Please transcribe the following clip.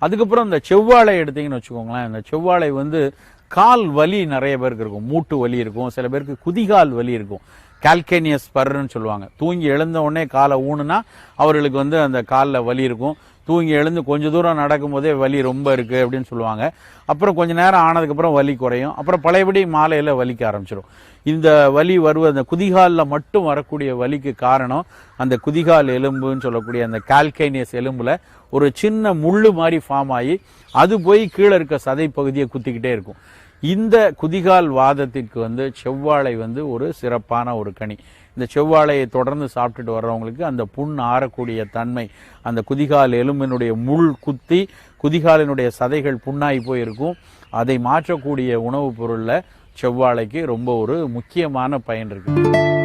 அதுக்கப்புறம் இந்த செவ்வாழை எடுத்தீங்கன்னு வச்சுக்கோங்களேன் இந்த செவ்வாழை வந்து கால் வலி நிறைய பேருக்கு இருக்கும். மூட்டு வலி இருக்கும். சில பேருக்கு குதிகால் வலி இருக்கும். கால்கேனியஸ் பர்ன்னு சொல்லுவாங்க. தூங்கி எழுந்த உடனே காலை ஊனுனா அவர்களுக்கு வந்து அந்த காலில் வலி இருக்கும். தூங்கி எழுந்து கொஞ்சம் தூரம் நடக்கும்போதே வலி ரொம்ப இருக்கு அப்படின்னு சொல்லுவாங்க. அப்புறம் கொஞ்ச நேரம் ஆனதுக்கப்புறம் வலி குறையும். அப்புறம் பழையபடி மாலையில் வலிக்க ஆரம்பிச்சிடும் இந்த வலி வருவது அந்த குதிகாலில் மட்டும் வரக்கூடிய வலிக்கு காரணம் அந்த குதிகால் எலும்புன்னு சொல்லக்கூடிய அந்த கால்கைனியஸ் எலும்பில் ஒரு சின்ன முள் மாதிரி ஃபார்ம் ஆகி அது போய் கீழே இருக்க சதை பகுதியை குத்திக்கிட்டே இருக்கும். இந்த குதிகால் வாதத்திற்கு வந்து செவ்வாழை வந்து ஒரு சிறப்பான ஒரு கனி. இந்த செவ்வாழையை தொடர்ந்து சாப்பிட்டுட்டு வர்றவங்களுக்கு அந்த புண் ஆறக்கூடிய தன்மை அந்த குதிகால் எலும்பினுடைய முள் குத்தி குதிகாலினுடைய சதைகள் புண்ணாகி போயிருக்கும். அதை மாற்றக்கூடிய உணவுப் பொருளில் செவ்வாழைக்கு ரொம்ப ஒரு முக்கியமான பயன் இருக்குது